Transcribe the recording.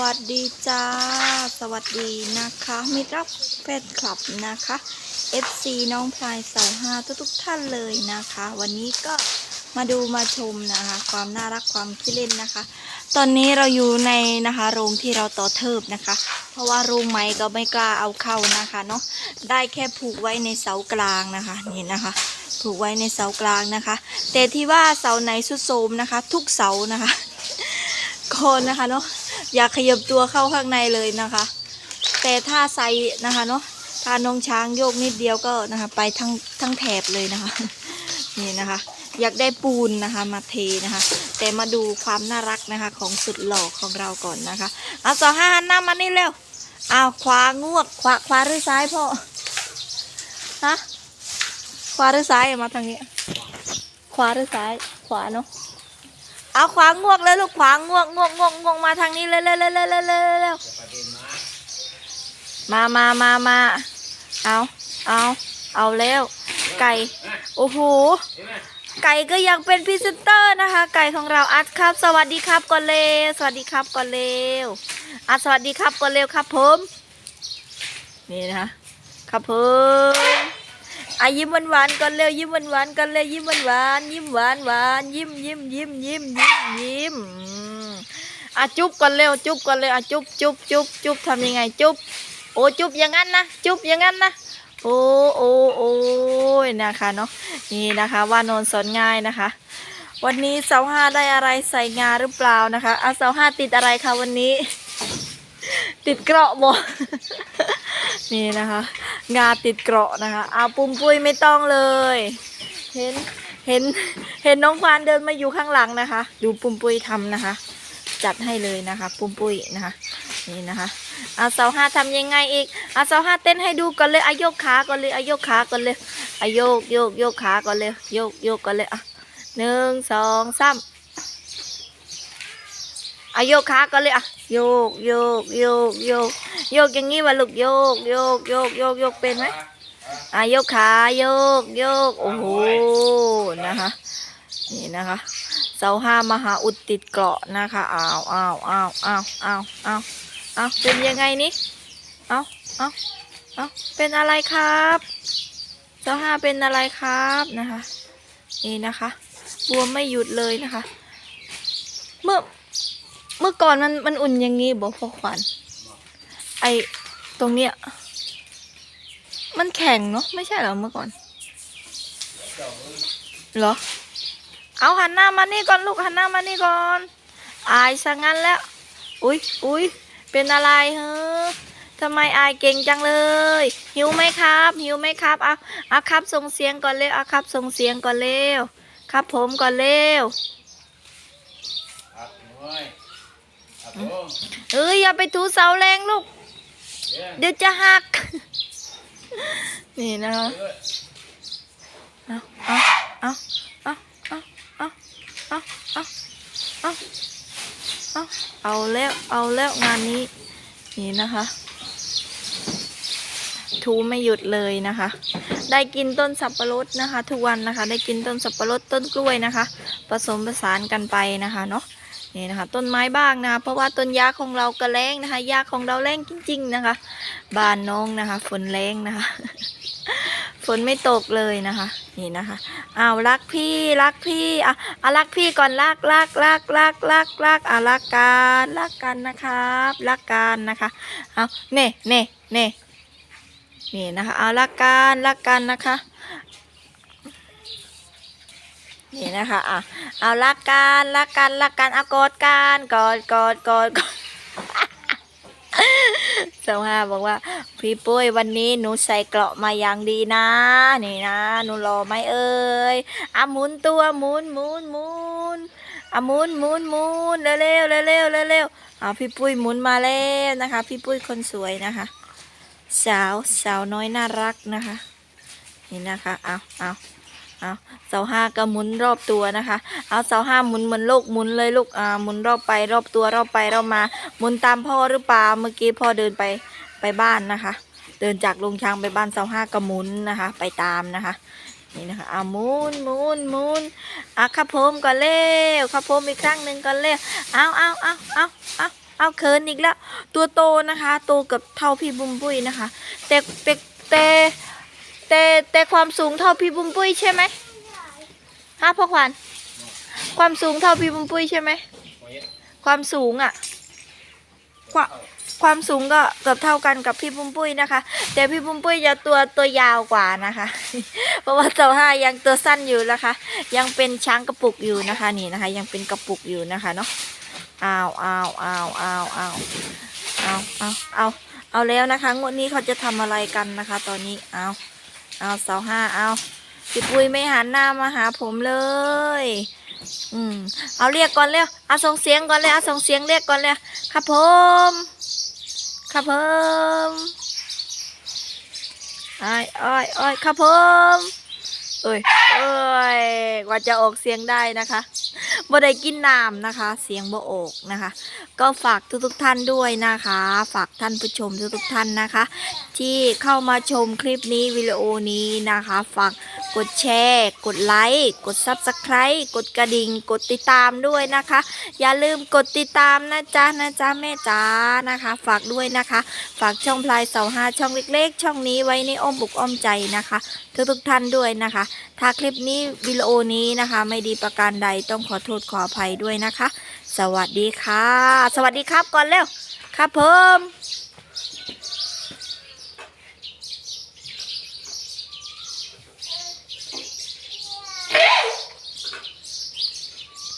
วัสดีจ้า สวัสดีนะคะ มิตรรักแฟนคลับนะคะ FC น้องพลายเสาห้าทุกทุกๆท่านเลยนะคะ วันนี้ก็มาดูมาชมนะคะ ความน่ารักความคิดเล่นนะคะ ตอนนี้เราอยู่ในนะคะโรงที่เราต่อเทิบนะคะ เพราะว่าโรงไม้ก็ไม่กล้าเอาเข้านะคะเนาะได้แค่ผูกไว้ในเสากลางนะคะนี่นะคะผูกไว้ในเสากลางนะคะ แต่ที่ว่าเสาไหนสุดโทมนะคะ ทุกเสานะคะคนนะคะเนาะ อย่าขยับตัวเข้าข้างในเลยนะคะ แต่ถ้าใส่นะคะเนาะถ้าน้องช้างโยกนิดเดียวก็นะคะ ไปทั้งทั้งแถบเลยนะคะ นี่นะคะ อยากได้ปูนนะคะมาเทนะคะ แต่มาดูความน่ารักนะคะของสุดหล่อของเราก่อนนะคะเอาสองห้าหันหน้ามานี่เร็วเอาขวางวกขวาขวาหรือซ้ายพ่อฮะขวาหรือซ้ายมาทางนี้ ขวาหรือซ้าย ขวาเนาะ เอาขวางงวกเลยลูกขวางงวกงวกงวกงวกมาทางนี้เลยเลยเลยเลยเลยเลยเลยมามามามาเอาเอาเอาแล้วไก่โอ้โหไก่ก็ยังเป็นพรีเซนเตอร์นะคะ ไก่ของเราอัดครับ สวัสดีครับก่อนเร็วสวัสดีครับก่อนเร็วอัดสวัสดีครับก่อนเร็วครับผมนี่นะคะครับผม อะยิ้มหวานๆก่อนเร็วยิ้มหวานๆก่อนเร็วยิ้มหวานๆยิ้มหวานหวานยิ้มยิ้มยิ้มยิ้มยิ้มยิ้มอะจุ๊บก่อนเร็วจุ๊บก่อนเร็วอะจุ๊บจุ๊บจุ๊บจุ๊บทำยังไงจุ๊บโอ้จุ๊บอย่างนั้นนะจุ๊บอย่างนั้นนะโอ้โอ้โอ้ยนะคะเนาะนี่นะคะว่านอนสอนง่ายนะคะ วันนี้เสาห้าได้อะไรใส่งาหรือเปล่านะคะอะเสาห้าติดอะไรคะวันนี้ ติดเกราะบ่ นี่นะคะ งาติดเกราะนะคะเอาปุ้มปุ้ยไม่ต้องเลย เห็นเห็นเห็นน้องควานเดินมาอยู่ข้างหลังนะคะ ดูปุ้มปุ้ยทำนะคะ จัดให้เลยนะคะ ปุ้มปุ้ยนะคะนี่นะคะเอาเสาห้าทำยังไงอีกเอาเสาห้าเต้นให้ดูก่อนเลยอายกขาก่อนเลยอายกขาก่อนเลยอะโยกโยกโยกขาก่อนเลยโยกโยกก่อนเลยอะหนึ่งสองสาม อะโยกขาก่อนเลยอะโยกโยกโยกโยกโยกอย่างงี้วะลูกโยกโยกโยกโยกโยกเป็นไหมอะโยกขาโยกโยกโอ้โหนะคะนี่นะคะเสาห้ามหาอุดติดเกราะนะคะอ้าวอ้าวอ้าวอ้าวอ้าวอ้าวอ้าวเป็นยังไงนี่อ้าวอ้าวอ้าเป็นอะไรครับเจ้าห้าเป็นอะไรครับนะคะ นี่นะคะบวมไม่หยุดเลยนะคะ มื่อก่อนมันมันอุ่นอย่างนี้บอกพ่อขวัญไอตรงเนี้ยมันแข็งเนาะไม่ใช่เหรอเมื่อก่อนเหรอ เอาหันหน้ามานี่ก่อนลูกหันหน้ามานี่ก่อน อายซะงั้นแล้ว อุ้ยอุ้ยเป็นอะไรเฮ้อทำไมอายเก่งจังเลย หิวไหมครับ หิวไหมครับเอาเอาครับส่งเสียงก่อนเร็วเอาครับส่งเสียงก่อนเร็ว ครับผมก่อนเร็ว ครับ เอ้ยอย่าไปถูเสาแรงลูก เดี๋ยวเดี๋ยวจะหัก นี่นะคะเดี๋ยวเอาเอาเอาเอาเอาเอาเอาเอาเอาเอาเอาแล้วเอาแล้วงานนี้ นี่นะคะทูไม่หยุดเลยนะคะ ได้กินต้นสับปะรดนะคะ ทุกวันนะคะ ได้กินต้นสับปะรดต้นกล้วยนะคะ ผสมผสานกันไปนะคะเนาะ นี่นะคะ ต้นไม้บ้างนะคะเพราะว่าต้นยาของเราก็แรงนะคะยาของเราแรงจริง ๆนะคะบานน้องนะคะ ฝนแรงนะคะ ฝนไม่ตกเลยนะคะ นี่นะคะอ้าวรักพี่รักพี่อะอะรักพี่ก่อนรักรักรักรักรักรักอะรักกันรักกันนะครับรักกันนะคะเอาเน่เน่เน่นี่นะคะเอารักกันรักกันนะคะ นี่นะคะอะเอารักกันรักกันรักกันเอากอดกันกอดกอดกอดกอดสาห้าบอกว่า พี่ปุ้ยวันนี้หนูใส่เกราะมาอย่างดีนะ นี่นะ หนูรอไหมเอ่ยอะหมุนตัวหมุนหมุนหมุนอะหมุนหมุนหมุนเร็วเร็วเร็วเร็วเอะพี่ปุ้ยหมุนมาแล้วนะคะ พี่ปุ้ยคนสวยนะคะ สาวสาวน้อยน่ารักนะคะ นี่นะคะเอาเอา เอาเสาห้าก็หมุนรอบตัวนะคะ เอาเสาห้าหมุนเหมือนโลกหมุนเลยลูกอ่าหมุนรอบไปรอบตัวรอบไปรอบมาหมุนตามพ่อหรือเปล่าเมื่อกี้พ่อเดินไปไปบ้านนะคะ เดินจากโรงช้างไปบ้านเสาห้ากระหมุนนะคะ ไปตามนะคะนี่นะคะอ่าหมุนหมุนหมุนอะครับผมก่อนเร็วครับผมอีกครั้งหนึ่งก่อนเร็วเอาเอาเอาเอาเอาเอาเคินอีกแล้วตัวโตนะคะ โตเกับเท่าพี่บุ้มปุ้ยนะคะแต่แต่แต่ แต่แต่ความสูงเท่าพี่บุ้มปุ้ยใช่ไหมฮะพ่อขวัญความสูงเท่าพี่บุ้มปุ้ยใช่ไหมความสูงอะความความสูงก็เกือบเท่ากันกับพี่ปุ้มปุ้ยนะคะ แต่พี่ปุ้มปุ้ยจะตัวตัวยาวกว่านะคะ เพราะว่าเจ้าห้ายังตัวสั้นอยู่นะคะ ยังเป็นช้างกระปุกอยู่นะคะนี่นะคะ ยังเป็นกระปุกอยู่นะคะเนาะอ้าวอ้าวอ้าวอ้าวอ้าวเอาเอาเอาเอาแล้วนะคะงวดนี้เขาจะทำอะไรกันนะคะ ตอนนี้เอา เอาเสาห้าเอาพี่ปุ้ยไม่หันหน้ามาหาผมเลย อืม เอาเรียกก่อนเร็วเอาส่งเสียงก่อนเลยเอาส่งเสียงเรียกก่อนเลยครับผม ครับผมอ้ายอ้อยอ้อยครับผมเอ้ยเอ้ยกว่าจะออกเสียงได้นะคะ บ่ได้กินน้ำนะคะ เสียงบ่ออกนะคะ ก็ฝากทุกๆท่านด้วยนะคะ ฝากท่านผู้ชมทุกๆท่านนะคะ ที่เข้ามาชมคลิปนี้วิดีโอนี้นะคะ ฝาก กดแชร์ กดไลค์ กด Subscribe กดกระดิ่ง กดติดตามด้วยนะคะ อย่าลืมกดติดตามนะจ๊ะนะจ๊ะแม่จ๋านะคะ ฝากด้วยนะคะ ฝากช่องพลายเสาห้าช่องเล็ก ๆ ช่องนี้ไว้ในอ้อมอกอ้อมใจนะคะ ทุกๆท่านด้วยนะคะ ถ้าคลิปนี้วิดีโอนี้นะคะ ไม่ดีประการใดต้องขอโทษขออภัยด้วยนะคะ สวัสดีค่ะ สวัสดีครับก่อนเร็วครับผม